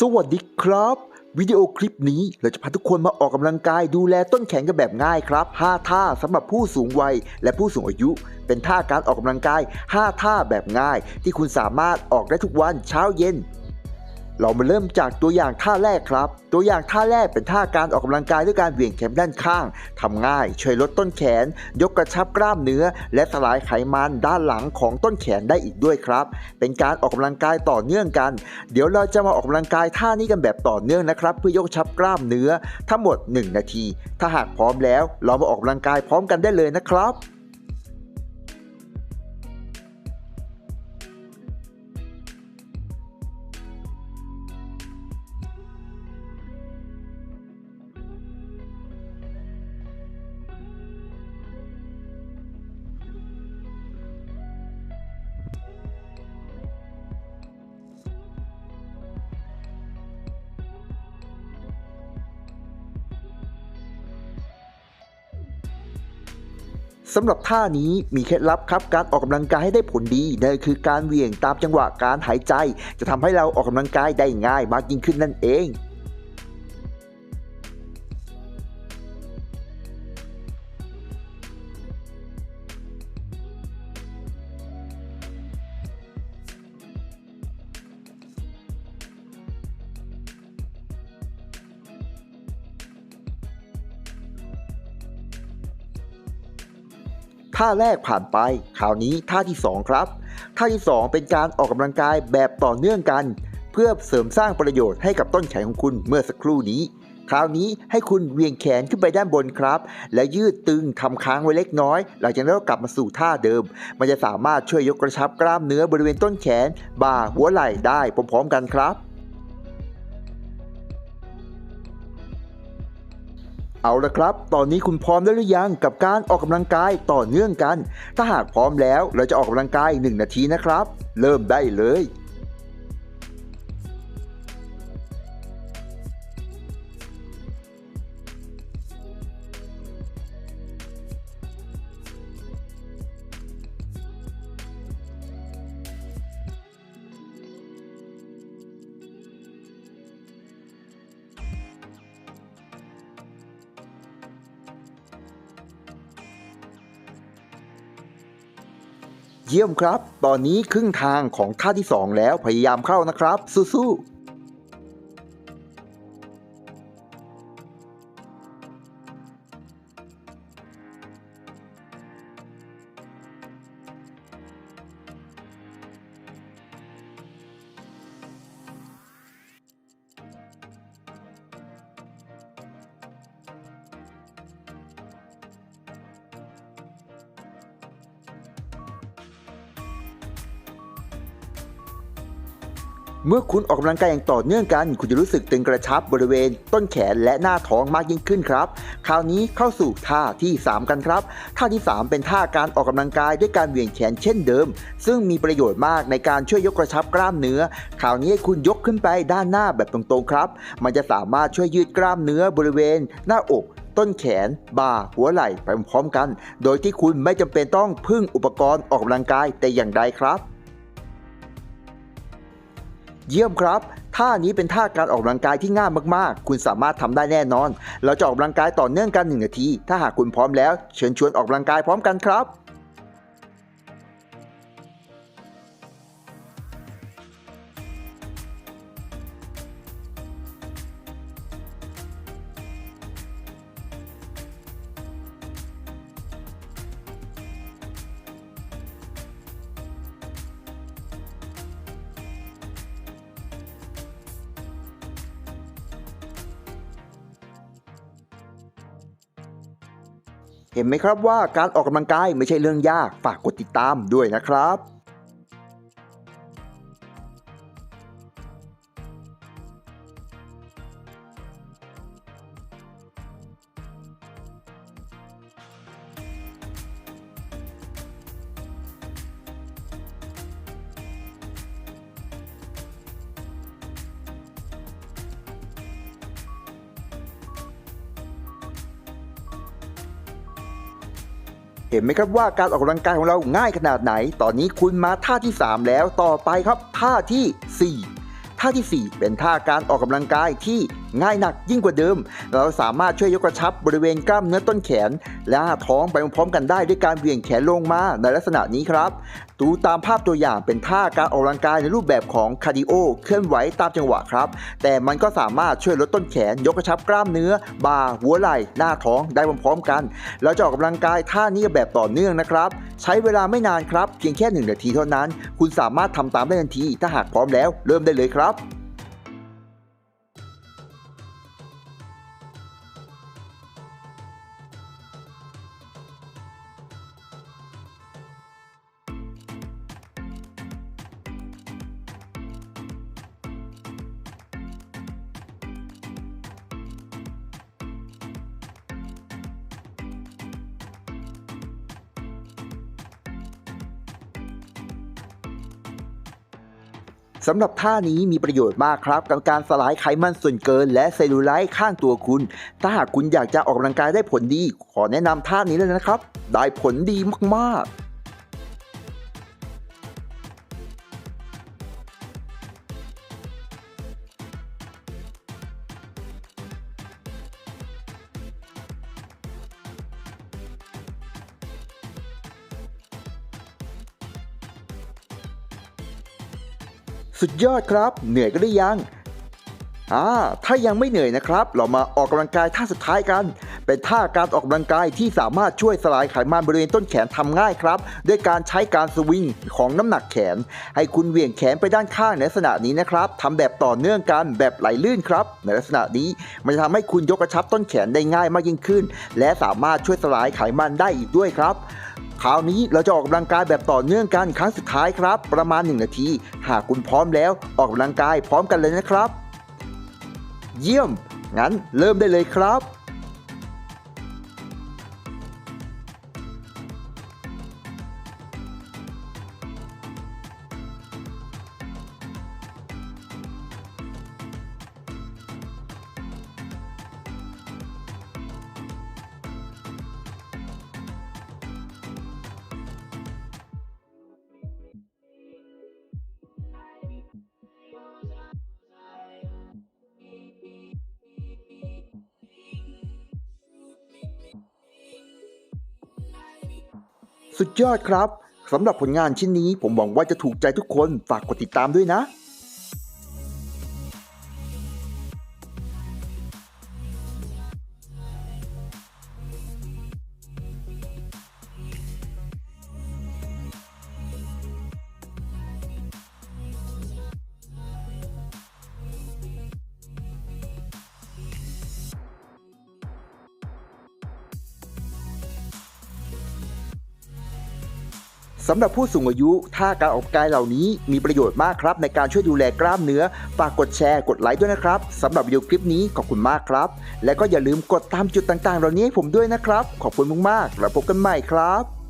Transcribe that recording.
สวัสดีครับ วิดีโอคลิปนี้เราจะพาทุกคนมาออกกำลังกายดูแลต้นแขนกันแบบง่ายครับ 5 ท่าสำหรับผู้สูงวัยและผู้สูงอายุ เป็นท่าการออกกำลังกาย 5 ท่าแบบง่าย ที่คุณสามารถออกได้ทุกวันเช้าเย็น เรามาเริ่มจากตัวอย่างท่าแรกครับ ตัวอย่างท่าแรกเป็นท่าการออกกำลังกายด้วยการเหวี่ยงแขนด้านข้างทำง่ายช่วยลดต้นแขน ยกกระชับกล้ามเนื้อ และสลายไขมันด้านหลังของต้นแขนได้อีกด้วยครับ เป็นการออกกำลังกายต่อเนื่องกัน เดี๋ยวเราจะมาออกกำลังกายท่านี้กันแบบต่อเนื่องนะครับ เพื่อยกกระชับกล้ามเนื้อ ทั้งหมด 1 นาที ถ้าหากพร้อมแล้ว เรามาออกกำลังกายพร้อมกันได้เลยนะครับ สำหรับท่านี้มีเคล็ดลับครับการออกกำลังกายให้ได้ผลดีนั่นคือการเหวี่ยงตามจังหวะการหายใจ จะทำให้เราออกกำลังกายได้ง่ายมากยิ่งขึ้นนั่นเอง ท่าแรกผ่านไป คราวนี้ท่าที่ 2 ครับ ท่าที่ 2 เป็นการออกกำลังกายแบบต่อเนื่องกัน เพื่อเสริมสร้างประโยชน์ให้กับต้นแขนของคุณเมื่อสักครู่นี้ คราวนี้ให้คุณเวียงแขนขึ้นไปด้านบนครับ และยืดตึงทำค้างไว้เล็กน้อย หลังจากนั้นก็กลับมาสู่ท่าเดิม มันจะสามารถช่วยยกกระชับกล้ามเนื้อบริเวณต้นแขน บ่าหัวไหล่ได้พร้อมๆกันครับ เอาละครับ ตอนนี้คุณพร้อมแล้วหรือยังกับการออกกำลังกายต่อเนื่องกัน ถ้าหากพร้อมแล้วเราจะออกกำลังกาย 1 นาทีนะครับ เริ่มได้เลย เยี่ยมครับ ตอนนี้ครึ่งทางของท่าที่ 2 แล้วพยายามเข้านะครับสู้ๆ เมื่อคุณออกกำลังกายอย่างต่อเนื่องกัน คุณจะรู้สึกตึงกระชับบริเวณ ต้นแขนและหน้าท้องมากยิ่งขึ้นครับ คราวนี้เข้าสู่ท่าที่ 3 กันครับ ท่าที่ 3 เป็นท่าการออกกำลังกายด้วยการเหวี่ยงแขนเช่นเดิม ซึ่งมีประโยชน์มากในการช่วยยกกระชับกล้ามเนื้อ คราวนี้ให้คุณยกขึ้นไปด้านหน้าแบบตรงๆครับ มันจะสามารถช่วยยืดกล้ามเนื้อบริเวณ หน้าอกต้นแขน บ่า หัวไหล่ไปพร้อมๆกัน โดยที่คุณไม่จำเป็นต้องพึ่งอุปกรณ์ออกกำลังกายแต่อย่างใดครับ เยี่ยมครับ ท่านี้เป็นท่าการออกกำลังกายที่ง่ายมากๆ คุณสามารถทำได้แน่นอน เราจะออกกำลังกายต่อเนื่องกัน 1 นาที ถ้าหากคุณพร้อมแล้ว เชิญชวนออกกำลังกายพร้อมกันครับ เห็นไหมครับว่าการออกกำลังกายไม่ใช่เรื่องยาก ฝากกดติดตามด้วยนะครับ เห็นไหมครับว่าการออกกำลังกายของเราง่ายขนาดไหน ตอนนี้คุณมาท่าที่ 3 แล้วต่อไปครับท่าที่ 4 ท่าทีสี่4 เป็นท่าการออกกำลังกายที่ ง่ายหนักยิ่งกว่าเดิม เราสามารถช่วยยกกระชับบริเวณกล้ามเนื้อต้นแขน และท้องไปพร้อมๆกันได้ด้วยการเหวี่ยงแขนลงมาในลักษณะนี้ครับดูตามภาพตัวอย่างเป็นท่าการออกกำลังกายในรูปแบบของคาร์ดิโอเคลื่อนไหวตามจังหวะครับ แต่มันก็สามารถช่วยลดต้นแขน ยกกระชับกล้ามเนื้อ บ่าหัวไหล่หน้าท้องได้พร้อมๆกัน เราจะออกกำลังกายท่านี้แบบต่อเนื่องนะครับ ใช้เวลาไม่นานครับ เพียงแค่ 1 นาทีเท่านั้น คุณสามารถทำตามได้ทันทีถ้าหากพร้อมแล้ว เริ่มได้เลยครับ สำหรับท่านี้มีประโยชน์มากครับกับการสลายไขมันส่วนเกิน และเซลลูไลท์ข้างตัวคุณ ถ้าหากคุณอยากจะออกกำลังกายได้ผลดี ขอแนะนำท่านี้เลยนะครับ ได้ผลดีมากๆ สุดยอดครับ เหนื่อยก็ได้ยังอ่าถ้ายังไม่เหนื่อยนะครับ เรามาออกกำลังกายท่าสุดท้ายกัน เป็นท่าการออกกำลังกายที่สามารถช่วยสลายไขมันบริเวณต้นแขนทำง่ายครับ ด้วยการใช้การสวิงของน้ำหนักแขน ให้คุณเหวี่ยงแขนไปด้านข้างในลักษณะนี้นะครับทำแบบต่อเนื่องกันแบบไหลลื่นครับ ในลักษณะนี้มันจะทำให้คุณยกกระชับต้นแขนได้ง่ายมากยิ่งขึ้น และสามารถช่วยสลายไขมันได้อีกด้วยครับ คราวนี้เราจะออกกำลังกายแบบต่อเนื่องกันครั้งสุดท้ายครับ ประมาณ 1 นาที หากคุณพร้อมแล้วออกกำลังกายพร้อมกันเลยนะครับ เยี่ยม งั้นเริ่มได้เลยครับ สุดยอดครับสำหรับผลงานชิ้นนี้ผมหวังว่าจะถูกใจทุกคนฝากกดติดตามด้วยนะ สำหรับผู้สูงอายุท่าการออกกำลังกายเหล่านี้มีประโยชน์มากครับ ในการช่วยดูแลกล้ามเนื้อ ฝากกดแชร์กดไลค์ด้วยนะครับสำหรับวิดีโอคลิปนี้ขอบคุณมากครับ และก็อย่าลืมกดตามจุดต่างๆ เหล่านี้ให้ผมด้วยนะครับ ขอบคุณมากๆแล้วพบกันใหม่ครับ